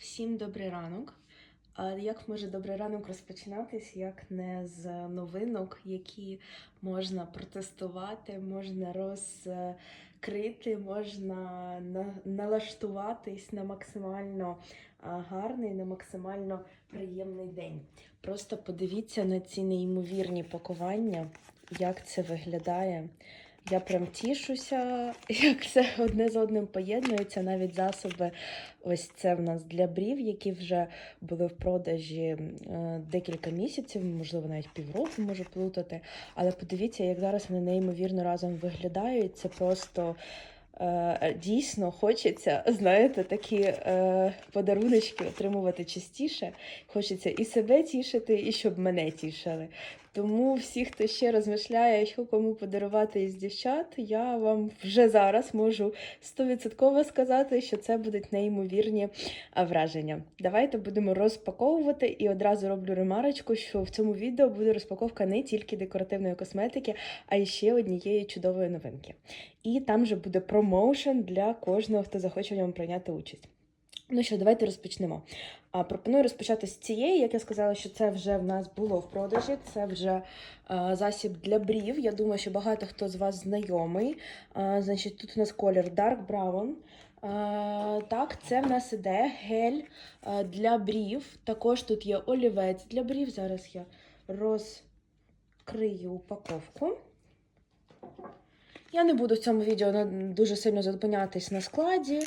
Всім добрий ранок. Як може добрий ранок розпочинатись, як не з новинок, які можна протестувати, можна розкрити, можна налаштуватись на максимально гарний, на максимально приємний день. Просто подивіться на ці неймовірні пакування, як це виглядає. Я прям тішуся, як це одне з одним поєднується, навіть засоби Ось це в нас для брів, які вже були в продажі е, декілька місяців, можливо, навіть півроку можу плутати. Але подивіться, як зараз вони неймовірно разом виглядають. Це просто е, дійсно хочеться, знаєте, такі е, подаруночки отримувати частіше. Хочеться і себе тішити, і щоб мене тішили. Тому всі, хто ще розмишляє, що кому подарувати із дівчат, я вам вже зараз можу стовідсотково сказати, що це будуть неймовірні враження. Давайте будемо розпаковувати і одразу роблю ремарочку, що в цьому відео буде розпаковка не тільки декоративної косметики, а й ще однієї чудової новинки. І там же буде промоушен для кожного, хто захоче в ньому прийняти участь. Ну що, давайте розпочнемо. Пропоную розпочати з цієї. Як я сказала, що це вже в нас було в продажі. Це вже засіб для брів. Я думаю, що багато хто з вас знайомий. Значить, тут у нас колір Dark Brown. Так, це в нас іде гель для брів. Також тут є олівець для брів. Зараз я розкрию упаковку. Я не буду в цьому відео дуже сильно зупинятись на складі,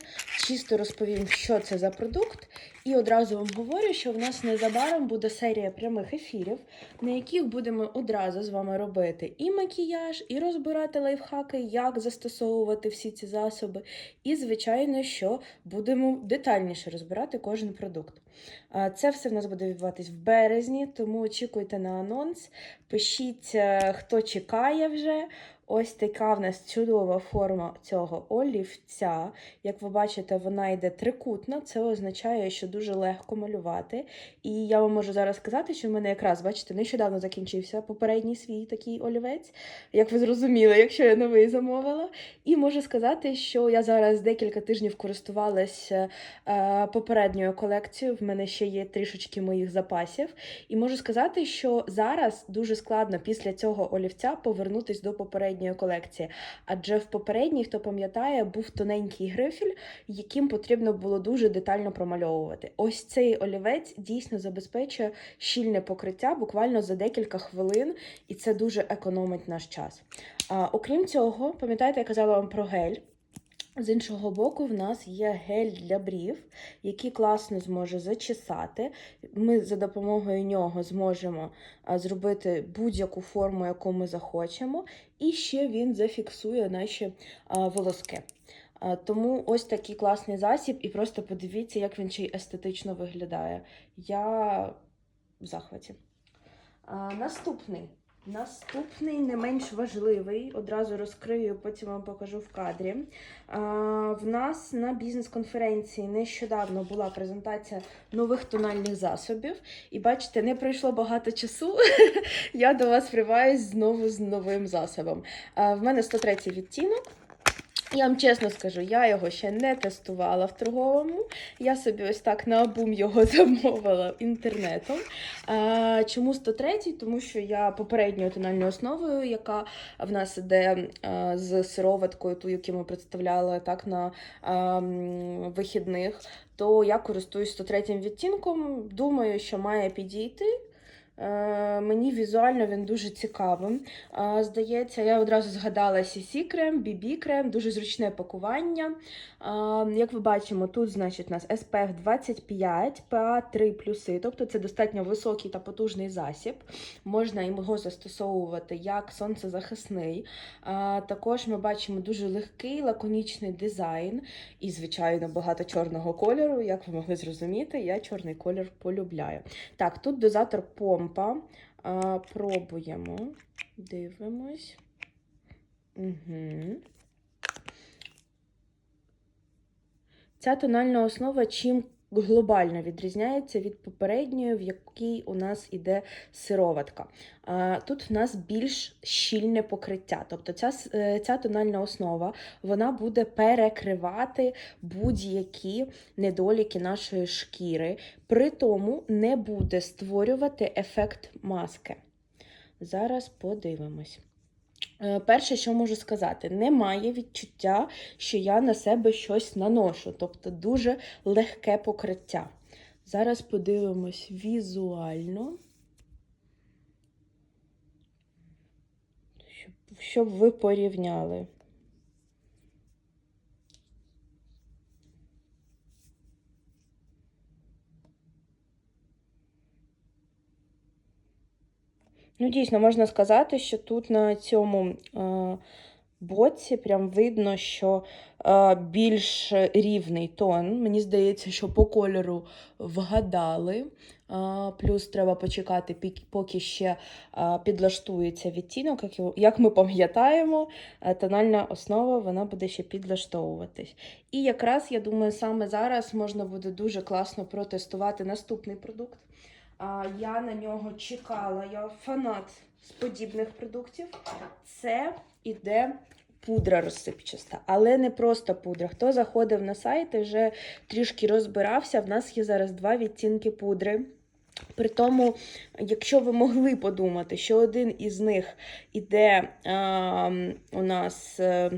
чисто розповім, що це за продукт. І одразу вам говорю, що в нас незабаром буде серія прямих ефірів, на яких будемо одразу з вами робити і макіяж, і розбирати лайфхаки, як застосовувати всі ці засоби. І, звичайно, що будемо детальніше розбирати кожен продукт. Це все в нас буде відбуватись в березні, тому очікуйте на анонс. Пишіть, е, хто чекає вже. Ось така в нас чудова форма цього олівця. Як ви бачите, вона йде трикутна. Це означає, що дуже легко малювати. І я вам можу зараз сказати, що в мене якраз, бачите, нещодавно закінчився попередній свій такий олівець, як ви зрозуміли, якщо я новий замовила. І можу сказати, що я зараз декілька тижнів користувалася е, попередньою колекцією. В мене ще є трішечки моїх запасів. І можу сказати, що зараз дуже складно після цього олівця повернутись до попередньої колекції. Адже в попередній, хто пам'ятає, був тоненький грифель, яким потрібно було дуже детально промальовувати. Ось цей олівець дійсно забезпечує щільне покриття буквально за декілька хвилин, і це дуже економить наш час. А, окрім цього, пам'ятаєте, я казала вам про гель. З іншого боку, в нас є гель для брів, який класно зможе зачесати. Ми за допомогою нього зможемо зробити будь-яку форму, яку ми захочемо, і ще він зафіксує наші волоски. Тому ось такий класний засіб, і просто подивіться, як він ще й естетично виглядає. Я в захваті. Наступний. Наступний не менш важливий, одразу розкрию, потім вам покажу в кадрі. В нас на бізнес-конференції нещодавно була презентація нових тональних засобів. І бачите, не пройшло багато часу. Я до вас вриваюсь знову з новим засобом. В мене 103 відтінок. Я вам чесно скажу, я його ще не тестувала в торговому. Я собі ось так на обум його замовила інтернетом. А, чому 103? Тому що я попередньою тональною основою, яка в нас іде а, з сироваткою, ту, яку ми представляли так на а, вихідних, то я користуюсь 103 відтінком. Думаю, що має підійти. Е, Мені візуально він дуже цікавим. Е, Здається, я одразу згадала CC крем, BB крем, дуже зручне пакування. Е, Як ви бачимо, тут значить у нас SPF 25, PA 3 плюси, тобто це достатньо високий та потужний засіб. Можна його застосовувати як сонцезахисний. Також ми бачимо дуже легкий, лаконічний дизайн і, звичайно, багато чорного кольору. Як ви могли зрозуміти, я чорний колір полюбляю. Так, тут дозатор помпа. А, пробуємо. Дивимось. Угу. Ця тональна основа чим глобально відрізняється від попередньої, в якій у нас іде сироватка. Тут в нас більш щільне покриття. Тобто ця, е, ця тональна основа вона буде перекривати будь-які недоліки нашої шкіри, при тому не буде створювати ефект маски. Зараз подивимось. Е, Перше, що можу сказати, немає відчуття, що я на себе щось наношу, тобто дуже легке покриття. Зараз подивимось візуально, щоб, щоб ви порівняли. Ну, дійсно, можна сказати, що тут на цьому е, боці прям видно, що е, більш рівний тон. Мені здається, що по кольору вгадали. Е, плюс треба почекати, поки ще підлаштується відтінок. Як, ми пам'ятаємо, тональна основа вона буде ще підлаштовуватись. І якраз я думаю, саме зараз можна буде дуже класно протестувати наступний продукт. Я на нього чекала, я фанат з подібних продуктів. Це іде пудра розсипчаста, але не просто пудра. Хто заходив на сайт і вже трішки розбирався, в нас є зараз два відтінки пудри. При тому, якщо ви могли подумати, що один із них іде а, у нас, е,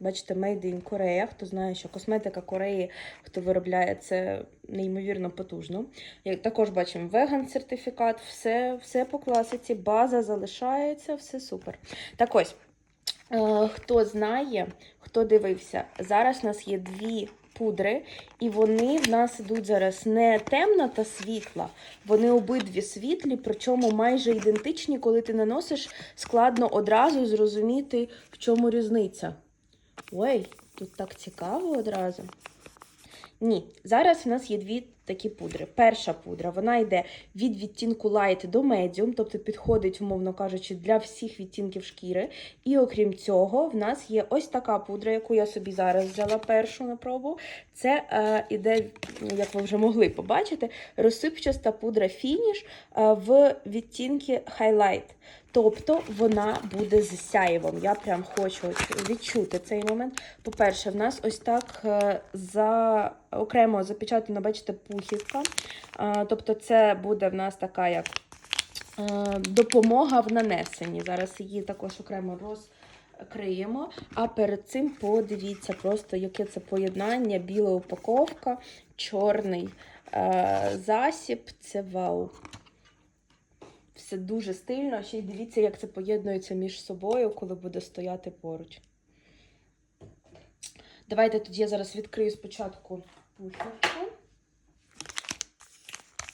бачите, Made in Korea, хто знає, що косметика Кореї, хто виробляє це неймовірно потужно. Як також бачимо веган сертифікат, все, все по класиці, база залишається, все супер. Так ось, е, хто знає, хто дивився, зараз у нас є дві пудри, і вони в нас ідуть зараз не темна та світла, вони обидві світлі, причому майже ідентичні, коли ти наносиш, складно одразу зрозуміти, в чому різниця. Ой, тут так цікаво одразу. Ні, зараз у нас є дві такі пудри. Перша пудра вона йде від відтінку light до medium, тобто підходить, умовно кажучи, для всіх відтінків шкіри. І окрім цього, в нас є ось така пудра, яку я собі зараз взяла першу на пробу. Це е, іде, як ви вже могли побачити, розсипчаста пудра фініш е, в відтінки highlight. Тобто вона буде з сяєвом. Я прям хочу відчути цей момент. По-перше, в нас ось так е, за окремо запечатана, бачите, пухівка. Е, Тобто, це буде в нас така як е, допомога в нанесенні. Зараз її також окремо розкриємо. А перед цим подивіться просто, яке це поєднання, біла упаковка, чорний засіб. Це вау. Все дуже стильно. Ще й дивіться, як це поєднується між собою, коли буде стояти поруч. Давайте тоді я зараз відкрию спочатку пухівку.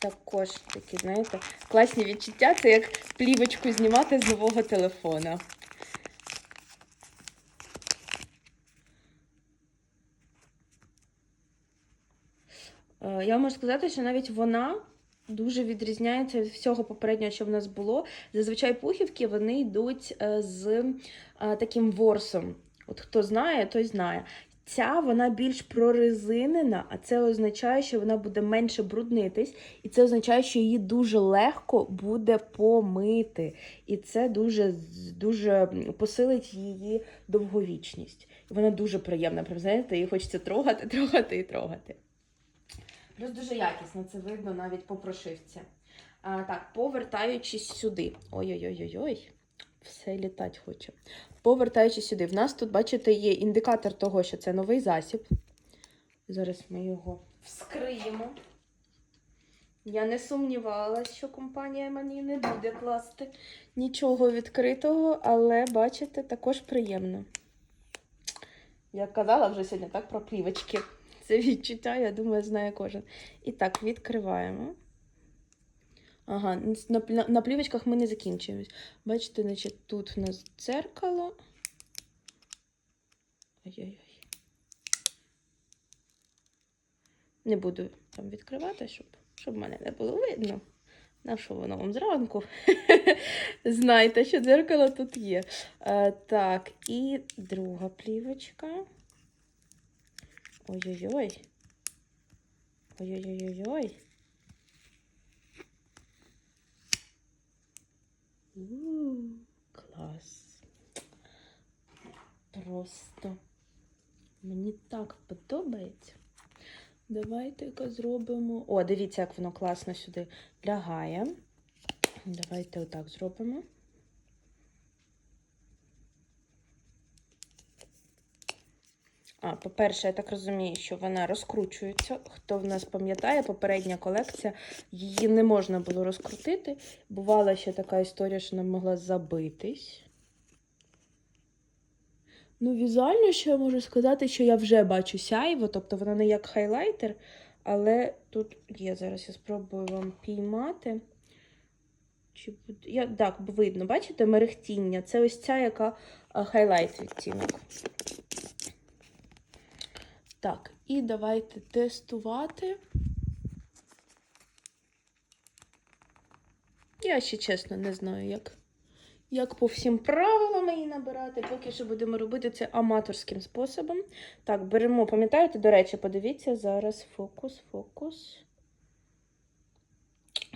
Також такі, знаєте, класні відчуття. Це як плівочку знімати з нового телефона. Е, Я можу сказати, що навіть вона дуже відрізняється від всього попереднього, що в нас було. Зазвичай пухівки вони йдуть е, з е, таким ворсом. От хто знає, той знає. Ця вона більш прорезинена, а це означає, що вона буде менше бруднитись, і це означає, що її дуже легко буде помити. І це дуже, дуже посилить її довговічність. Вона дуже приємна. Знаєте, її хочеться трогати, трогати і трогати. Плюс дуже якісно, це видно навіть по прошивці. А, так, повертаючись сюди. Ой-ой-ой-ой, все літать хоче. Повертаючись сюди, в нас тут, бачите, є індикатор того, що це новий засіб. Зараз ми його вскриємо. Я не сумнівалася, що компанія мені не буде класти нічого відкритого, але бачите, також приємно. Я казала вже сьогодні так про плівочки. Це відчуття, я думаю, знає кожен. І так, відкриваємо. Ага, на, на, плівочках ми не закінчуємось. Бачите, значить, тут в нас дзеркало. Ой-ой-ой. Не буду там відкривати, щоб, щоб мене не було видно. На що воно вам зранку? Знайте, що дзеркало тут є. А, так, і друга плівочка. Ой-ой-ой. Ой-ой-ой-ой. У, Клас. Просто мені так подобається. Давайте-ка зробимо. О, дивіться, як воно класно сюди лягає. Давайте отак зробимо. А, по-перше, я так розумію, що вона розкручується. Хто в нас пам'ятає, попередня колекція, її не можна було розкрутити. Бувала ще така історія, що вона могла забитись. Ну, візуально, що я можу сказати, що я вже бачу сяйво, тобто вона не як хайлайтер, але тут є, зараз я спробую вам піймати. Чи я, так, видно, бачите, мерехтіння. Це ось ця, яка хайлайт відтінок. Так, і давайте тестувати. Я ще чесно не знаю, як, як по всім правилам її набирати. Поки що будемо робити це аматорським способом. Так, беремо, пам'ятаєте, до речі, подивіться зараз фокус, фокус.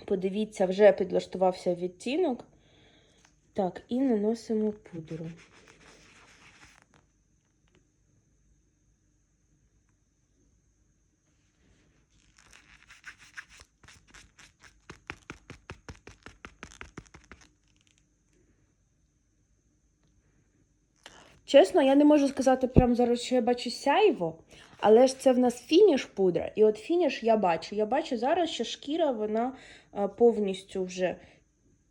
Подивіться, вже підлаштувався відтінок. Так, і наносимо пудру. Чесно, я не можу сказати прямо зараз, що я бачу сяйво, але ж це в нас фініш пудра. І от фініш я бачу. Я бачу зараз, що шкіра вона повністю вже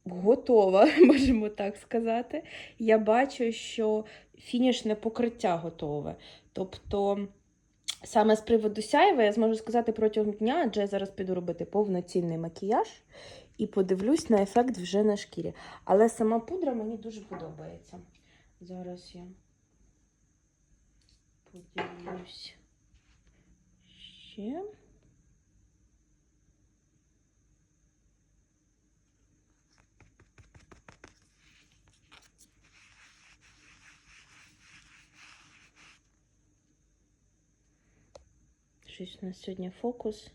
готова, можемо так сказати. Я бачу, що фінішне покриття готове. Тобто, саме з приводу сяйва я зможу сказати протягом дня, адже я зараз піду робити повноцінний макіяж і подивлюсь на ефект вже на шкірі. Але сама пудра мені дуже подобається. Зараз я подивлюсь ще. Щось у нас сьогодні фокус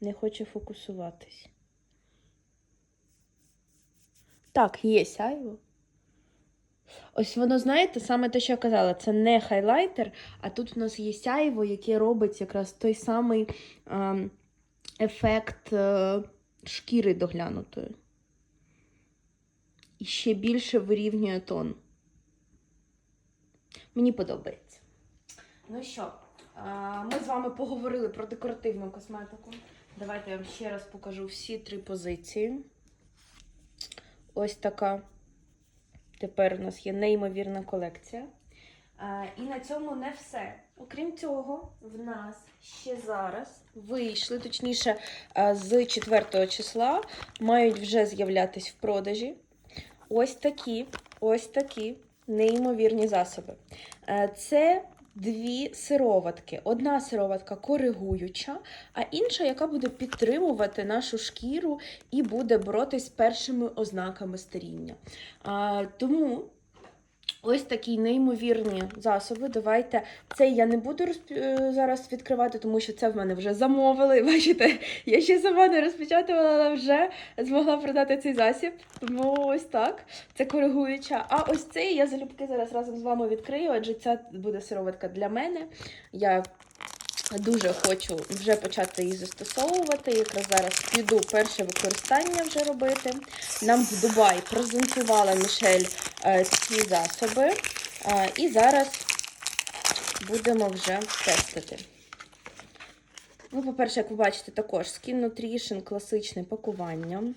не хоче фокусуватись. Так, є сяйво. Ось воно, знаєте, саме те, що я казала, це не хайлайтер, а тут в нас є сяйво, яке робить якраз той самий е, ефект е, шкіри доглянутої. І ще більше вирівнює тон. Мені подобається. Ну що, е, ми з вами поговорили про декоративну косметику. Давайте я вам ще раз покажу всі три позиції. Ось така. Тепер у нас є неймовірна колекція. А, і на цьому не все. Окрім цього, в нас ще зараз вийшли, точніше, з 4 числа мають вже з'являтись в продажі ось такі, ось такі неймовірні засоби. Е, Це дві сироватки. Одна сироватка коригуюча, а інша, яка буде підтримувати нашу шкіру і буде боротись з першими ознаками старіння. А, Тому. Ось такі неймовірні засоби. Давайте цей я не буду розп... е, зараз відкривати, тому що це в мене вже замовили. Бачите, я ще сама не розпечатувала, але вже змогла продати цей засіб. Тому ось так. Це коригуюча. А ось цей я залюбки зараз разом з вами відкрию, адже ця буде сироватка для мене. Я дуже хочу вже почати її застосовувати. Якраз зараз піду перше використання вже робити. Нам в Дубай презентувала Мішель е, ці засоби. Е, і зараз будемо вже тестити. Ну, по-перше, як ви бачите, також Skin Nutrition класичне пакування.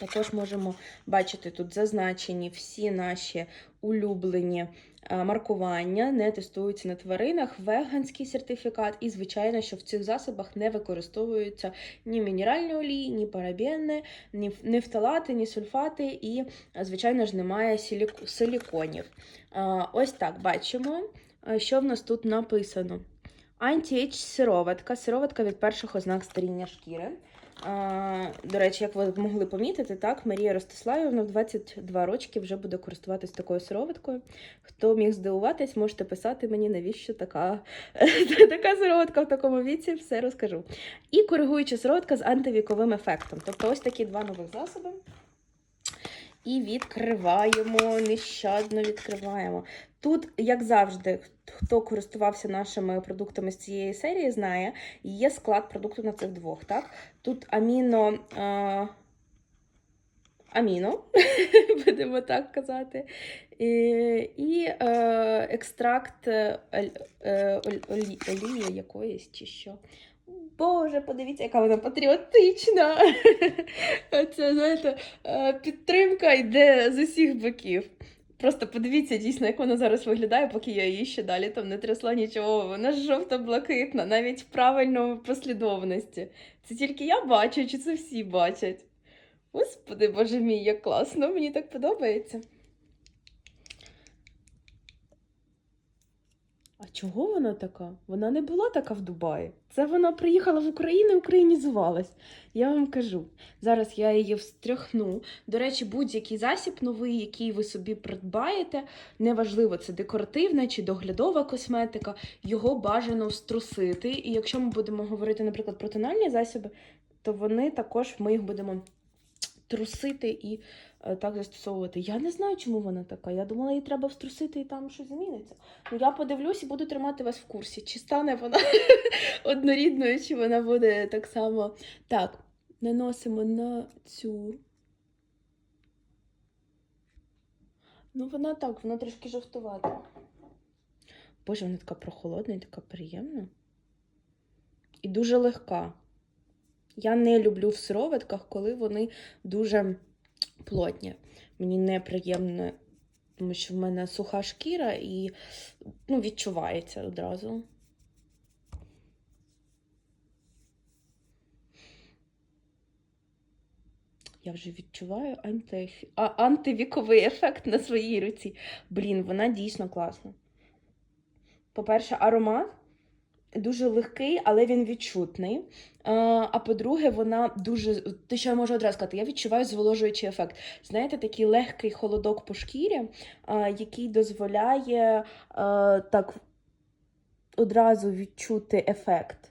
Також можемо бачити тут зазначені всі наші улюблені маркування, не тестуються на тваринах, веганський сертифікат, і, звичайно, що в цих засобах не використовуються ні мінеральні олії, ні парабени, ні ф- ні сульфати, і, е, звичайно ж, немає силіконів. Е, Ось так бачимо, е, що в нас тут написано. Anti-Age сироватка. Сироватка від перших ознак старіння шкіри. До речі, як ви могли помітити, так, Марія Ростиславівна в 22 рочки вже буде користуватись такою сироваткою. Хто міг здивуватись, можете писати мені, навіщо така, така сироватка в такому віці, все розкажу. І коригуюча сироватка з антивіковим ефектом. Тобто ось такі два нових засоби. І відкриваємо, нещадно відкриваємо. Тут, як завжди, хто користувався нашими продуктами з цієї серії, знає, є склад продукту на цих двох. Так? Тут аміно. Е... Аміно, будемо так казати. І, і е, екстракт е, оль- е, олії якоїсь чи що. Боже, подивіться, яка вона патріотична. Це, знаєте, е, підтримка йде з усіх боків. Просто подивіться дійсно, як вона зараз виглядає, поки я її ще далі там не трясла нічого. Вона ж жовто-блакитна, навіть в правильному послідовності. Це тільки я бачу, чи це всі бачать? Господи, боже мій, як класно, мені так подобається. А чого вона така? Вона не була така в Дубаї. Це вона приїхала в Україну і українізувалась. Я вам кажу. Зараз я її встряхну. До речі, будь-який засіб новий, який ви собі придбаєте, неважливо, це декоративна чи доглядова косметика, його бажано струсити. І якщо ми будемо говорити, наприклад, про тональні засоби, то вони також ми їх будемо трусити і е, так застосовувати. Я не знаю, чому вона така. Я думала, її треба вструсити і там щось зміниться. Ну я подивлюсь і буду тримати вас в курсі, чи стане вона однорідною, чи вона буде так само. Так, наносимо на цю. Ну, вона так, вона трішки жовтувата. Боже, вона така прохолодна і така приємна. І дуже легка. Я не люблю в сироватках, коли вони дуже плотні. Мені неприємно, тому що в мене суха шкіра і ну, відчувається одразу. Я вже відчуваю анти... а, антивіковий ефект на своїй руці. Блін, вона дійсно класна. По-перше, аромат дуже легкий, але він відчутний. А, а по-друге, вона дуже. Те, що я можу одразу сказати, я відчуваю зволожуючий ефект. Знаєте, такий легкий холодок по шкірі, який дозволяє так одразу відчути ефект.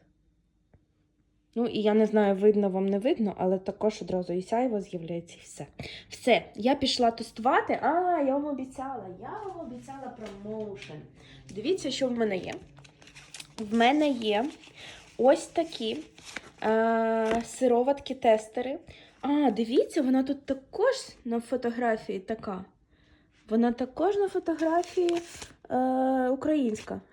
Ну, і я не знаю, видно вам не видно, але також одразу і сяйво з'являється і все. Все, я пішла тестувати. А, я вам обіцяла, я вам обіцяла промоушен. Дивіться, що в мене є. В мене є ось такі е, сироватки-тестери. А, дивіться, вона тут також на фотографії така. Вона також на фотографії е, українська.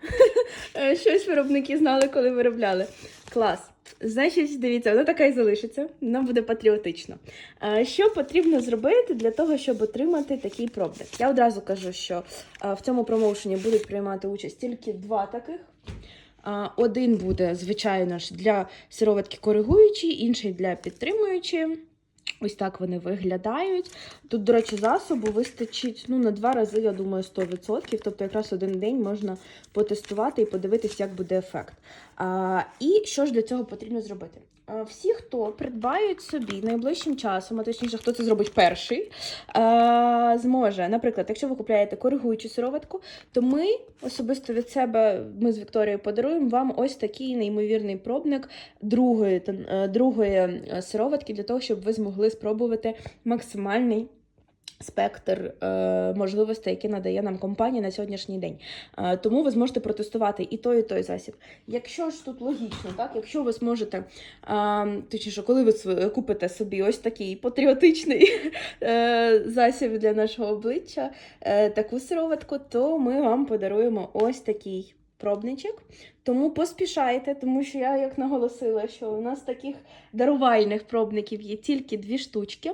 Е, Щось виробники знали, коли виробляли. Клас. Значить, дивіться, вона така і залишиться, вона буде патріотично. Е, Що потрібно зробити для того, щоб отримати такий пробник? Я одразу кажу, що е, в цьому промоушені будуть приймати участь тільки два таких. Один буде, звичайно ж, для сироватки коригуючий, інший для підтримуючої. Ось так вони виглядають. Тут, до речі, засобу вистачить ну, на два рази, я думаю, 100%. Тобто, якраз один день можна потестувати і подивитися, як буде ефект. А, І що ж для цього потрібно зробити? Всі, хто придбають собі найближчим часом, а точніше, хто це зробить перший, зможе, наприклад, якщо ви купляєте коригуючу сироватку, то ми особисто від себе, ми з Вікторією подаруємо вам ось такий неймовірний пробник другої, е, другої е, сироватки для того, щоб ви змогли спробувати максимальний. Спектр е, можливостей, які надає нам компанія на сьогоднішній день. Е, тому ви зможете протестувати і той, і той засіб. Якщо ж тут логічно, так, якщо ви зможете, е, точніше, коли ви купите собі ось такий патріотичний е, засіб для нашого обличчя, е, таку сироватку, то ми вам подаруємо ось такий пробничок. Тому поспішайте, тому що я як наголосила, що у нас таких дарувальних пробників є тільки дві штучки.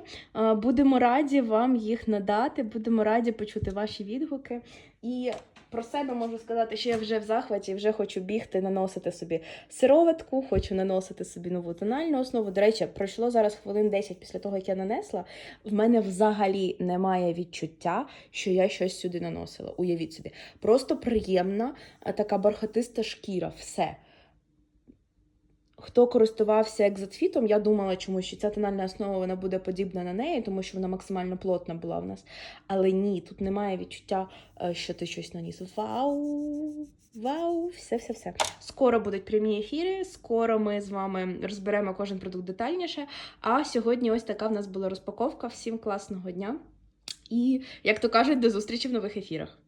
Будемо раді вам їх надати, будемо раді почути ваші відгуки. І про себе можу сказати, що я вже в захваті, вже хочу бігти, наносити собі сироватку, хочу наносити собі нову тональну основу. До речі, пройшло зараз хвилин 10 після того, як я нанесла. В мене взагалі немає відчуття, що я щось сюди наносила. Уявіть собі. Просто приємна, така бархатиста шкіра. Все. Хто користувався екзотфітом, я думала чомусь, що ця тональна основа вона буде подібна на неї, тому що вона максимально плотна була в нас. Але ні, тут немає відчуття, е, що ти щось наніс. Вау! Вау! Все, все, все. Скоро будуть прямі ефіри. Скоро ми з вами розберемо кожен продукт детальніше. А сьогодні ось така в нас була розпаковка. Всім класного дня. І, як то кажуть, до зустрічі в нових ефірах.